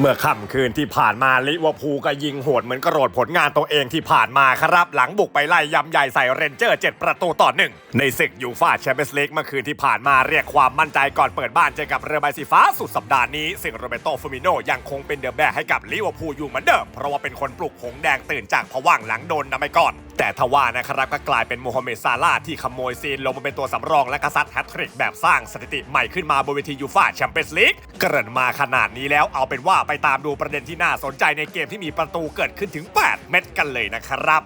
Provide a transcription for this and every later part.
เมื่อค่ำคืนที่ผ่านมาลิเวอร์พูลก็ยิงโหดเหมือนกระโดดผลงานตัวเองที่ผ่านมาครับ หลังบุกไปไล่ยำใหญ่ใส่เรนเจอร์ 7 ประตูต่อหนึ่งในศึกยูฟ่าแชมเปี้ยนส์ลีกเมื่อคืนที่ผ่านมาเรียกความมั่นใจก่อนเปิดบ้านเจอกับเรือใบสีฟ้าสุดสัปดาห์นี้ ซึ่งโรเบโตฟูมิโนยังคงเป็นเดอะแบกให้กับลิเวอร์พูลอยู่เหมือนเดิมเพราะว่าเป็นคนปลุกหงแดงตื่นจากผวังหลังโดนนำไปก่อนแต่ทว่านะครับก็กลายเป็นโมฮัมเหม็ดซาลาที่ขโมยซีนลงมาเป็นตัวสำรองและกษัตริย์แฮตทริกแบบสร้างสถิติใหม่ขึ้นมาบนเวทียูฟ่าแชมเปี้ยนส์ลีกเกริ่นมาขนาดนี้แล้วเอาเป็นว่าไปตามดูประเด็นที่น่าสนใจในเกมที่มีประตูเกิดขึ้นถึง 8 เม็ดกันเลยนะครับ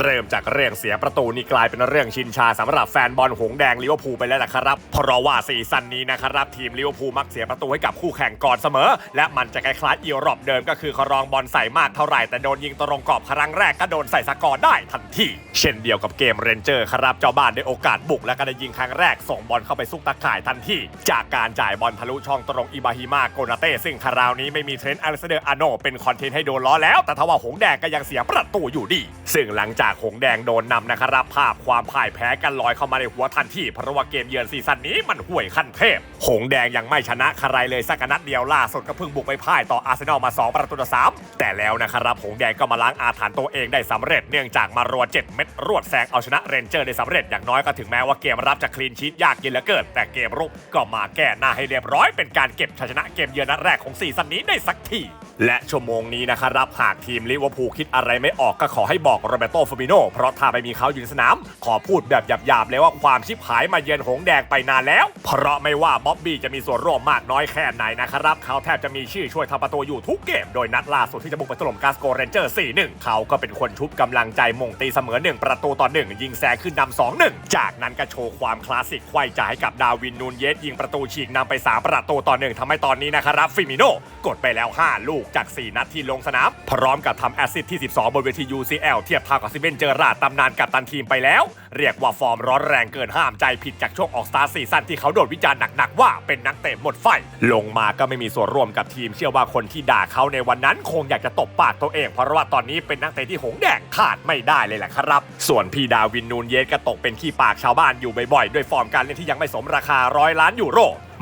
เริ่มจากเรื่องเสียประตูนี่กลายเป็นเรื่องชินชาสำหรับแฟนบอลหงแดงลิเวอร์พูลไปแล้วนะครับ เพราะว่าซีซั่นนี้นะครับทีมลิเวอร์พูลมักเสียประตูให้กับคู่แข่งก่อนเสมอ และมันจะคล้ายๆอีรอบเดิมก็คือครองบอลใส่มากเท่าไหร่แต่โดนยิงตรงกรอบครั้งแรกก็โดนใส่สกอร์ได้ทันทีเช่นเดียวกับเกมเรนเจอร์ครับเจ้าบ้านได้โอกาสบุกและก็ได้ยิงครั้งแรกส่งบอลเข้าไปซุกตะข่ายทันทีจากการจ่ายบอลทะลุช่องตรงอิบาฮิมาโกนาเต้ซึ่งคราวนี้ไม่มีเทรนต์อเลสเดอร์อาโนเป็นคอนเทนต์ให้โดนล้อแล้ว แต่ทว่าหงแดงก็ยังเสียประตูอยู่ดี ซึ่งหลังจากหงแดงโดนนำนะครับภาพความพ่ายแพ้กันลอยเข้ามาในหัวทันทีเพราะว่าเกมเยือนซีซั่นนี้มันห่วยขั้นเทพ หงแดงยังไม่ชนะใครเลยสักนัดเดียวล่าสุดก็เพิ่งบุกไปพ่ายต่ออาร์เซนอลมา 2 ประตูต่อสามแต่แล้วนะครับหงแดงก็มาล้างอาถรรพ์ตัวเองได้สำเร็จเนื่องจากมารัว 7 เม็ดรวดแซงเอาชนะเรนเจอร์ได้สำเร็จอย่างน้อยก็ถึงแม้ว่าเกมรับจะคลีนชีตยากเย็นเหลือเกินแต่เกมรุกก็มาแก้หน้าให้เรียบร้อยเป็นการเก็บชัยชนะเกมเยือนนัดแรกของซีซั่นนี้ได้สักที และชั่วโมงนี้นะครับหากทีมลิเวอร์พูลคิดอะไรไม่ออกก็ขอให้บอกโรเบโตฟูมิโนเพราะถ้าไม่มีเขาอยู่ในสนาม ขอพูดแบบหยาบๆเลยว่าความชิบหายมาเยือนหงแดงไปนานแล้ว เพราะไม่ว่าบ๊อบบี้จะมีส่วนร่วมมากน้อยแค่ไหนนะครับเขาแทบจะมีชื่อช่วยทำประตูอยู่ทุกเกม โดยนัดล่าสุดที่จะบุกไปถล่มกาสโกเรนเจอร์ 4-1 เขาก็เป็นคนชุบกำลังใจมงตีเสมอ 1 ประตูต่อ 1 ยิงแซงขึ้นนำ2-1 จากนั้นก็โชว์ความคลาสสิกไขว้จ่ายให้กับดาวินนูนเยสยิงประตูฉีกนำไป 3 ประตูต่อ1ทำให้ตอนนี้นะครับฟิมิโนกดไปแล้ว 5 ลูกจาก 4 นัดที่ลงสนาม พร้อมกับทำแอสซิสที่ 12 บนเวที UCL เทียบเท่ากับซิเบนเจอราดตำนานกับตันทีมไปแล้ว เรียกว่าฟอร์มร้อนแรงเกินห้ามใจผิดจากช่วงออกสตาร์ซีซั่นที่เขาโดนวิจารณ์หนักๆว่าเป็นนักเตะหมดไฟ ลงมาก็ไม่มีส่วนร่วมกับทีมเชื่อว่าคนที่ด่าเขาในวันนั้น คงอยากจะตบปากตัวเอง เพราะว่าตอนนี้เป็นนักเตะที่หงแดงขาดไม่ได้เลยแหละครับ ส่วนพี่ดาวินนูนเยสก็ตกเป็นขี้ปากชาวบ้านอยู่บ่อยๆด้วยฟอร์มการเล่นที่ยังไม่สมราคาร้อยล้านยูโร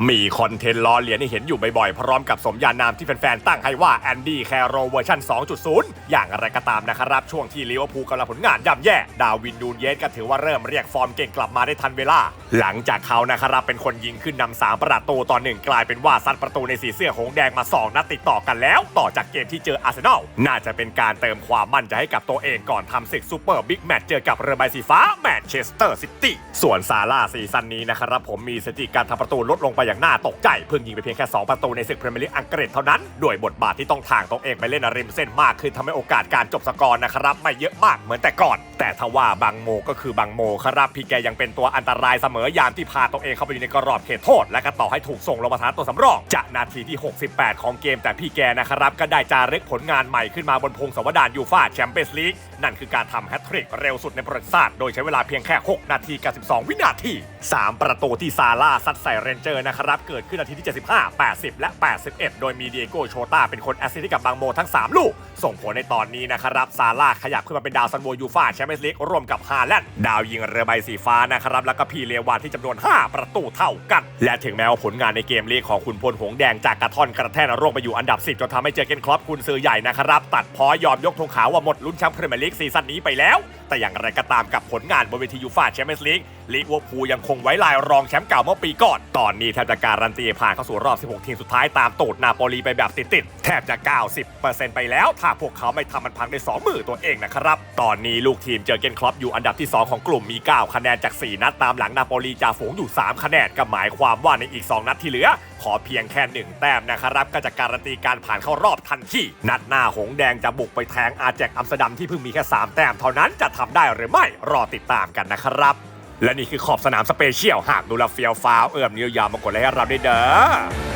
มีคอนเทนต์ล้อเลียนให้เห็นอยู่บ่อยๆ พร้อมกับสมญานามที่แฟนๆ ตั้งให้ว่าแอนดี้แคโรเวอร์ชัน2.0 อย่างไรก็ตามนะครับ ช่วงที่ลิเวอร์พูลกำลังผลงานย่ำแย่ ดาวินดูนเยสก็ถือว่าเริ่มเรียกฟอร์มเก่งกลับมาได้ทันเวลา หลังจากเขานะครับเป็นคนยิงขึ้นนำสามประตูต่อหนึ่งกลายเป็นว่าซัดประตูในสีเสื้อหงแดงมา 2 นัดติดต่อกันแล้ว ต่อจากเกมที่เจออาร์เซนอลน่าจะเป็นการเติมความมั่นใจให้กับตัวเองก่อนทำศึกซูเปอร์บิ๊กแมตช์เจอกับเรือใบสีฟ้าแมนเชสเตอร์ซิตี้ส่วนซาร่าซีซั่นนี้นะครับผมมีสถิติการทำประตูลดลงไปอย่างน่าตกใจเพิ่งยิงไปเพียงแค่ 2 ประตูในศึกพรีเมียร์ลีกอังกฤษเท่านั้น ด้วยบทบาทที่ต้องทางตัวเองไปเล่นริมเส้นมากขึ้นทำให้โอกาสการจบสกอร์นะครับไม่เยอะมากเหมือนแต่ก่อน แต่ทว่าบางโมก็คือบางโมครับพี่แกยังเป็นตัวอันตรายเสมอยามที่พาตัวเองเข้าไปอยู่ในกรอบเขตโทษ และก็ต่อให้ถูกส่งลงมาทานตัวสำรองจะนาทีที่ 68 ของเกม แต่พี่แกนะครับก็ได้จารึกผลงานใหม่ขึ้นมาบนพงศาวดารยูฟ่าแชมเปี้ยนส์ลีกนั่นคือการทำแฮตทริกเร็วสุดในประวัติศาสตร์โดยใช้เวลาเพียงแค่ 6 นาทีกับ 12 วินาที 3 ประตูที่ซาร่าซัดใส่เรนเจอร์นะครับ เกิดขึ้นนาทีที่ 75 80 และ 81 โดยมีเดียโกโชตาเป็นคนแอสซิสต์กับบางโมทั้ง 3 ลูก ส่งผลในตอนนี้นะครับ ซาร่าขยับขึ้นมาเป็นดาวซันโวยูฟ่าแชมเปี้ยนส์ลีกร่วมกับฮาแลนด์ดาวยิงเรือใบสีฟ้านะครับ แล้วก็พีเลวานที่จำนวน 5 ประตูเท่ากัน และถึงแม้ว่าผลงานในเกมลีกของคุณพลหงแดงจากกระท่อนกระแทกนรกไปอยู่อันดับ 10จนทำให้เจอเกนครอปคุณซื้อใหญ่นะครับตัดพ้อยอมยกธงขาวว่าหมดลุ้นแชมป์พรีเมียร์ลีกซีซั่นนี้ไปแล้วแต่อย่างไรก็ตามกับผลงานบนเวทียูฟ่าแชมเปี้ยนส์ลีกลิเวอร์พูลยังคงไว้ลายรองแชมป์เก่าเมื่อปีก่อน ตอนนี้แทบจะการันตีผ่านเข้าสู่รอบ 16 ทีมสุดท้ายตามตูดนาโปลีไปแบบติดๆ แทบจะ 90%ไปแล้ว ถ้าพวกเขาไม่ทำมันพังใน2มือตัวเองนะครับ ตอนนี้ลูกทีมเจอเกนครอปอยู่อันดับที่ 2 ของกลุ่มมี 9 คะแนนจาก 4 นัดตามหลังนาโปลีจ่าฝูงอยู่ 3 คะแนนก็หมายความว่าในอีก 2 นัดที่เหลือ ขอเพียงแค่หนึ่งแต้มนะครับก็จะการันตีการผ่านเข้ารอบทันทีนัดหน้าหงแดงจะบุกไปแทงอาแจกอัมสเตอร์ดัมที่เพิ่งมีแค่3แต้มเท่านั้นจะทำได้หรือไม่รอติดตามกันนะครับและนี่คือขอบสนามสเปเชียลหากดูแลาเฟียวฟ้าวเอื้อมนิ้วยาวมากดไลค์ให้เราได้เด้อ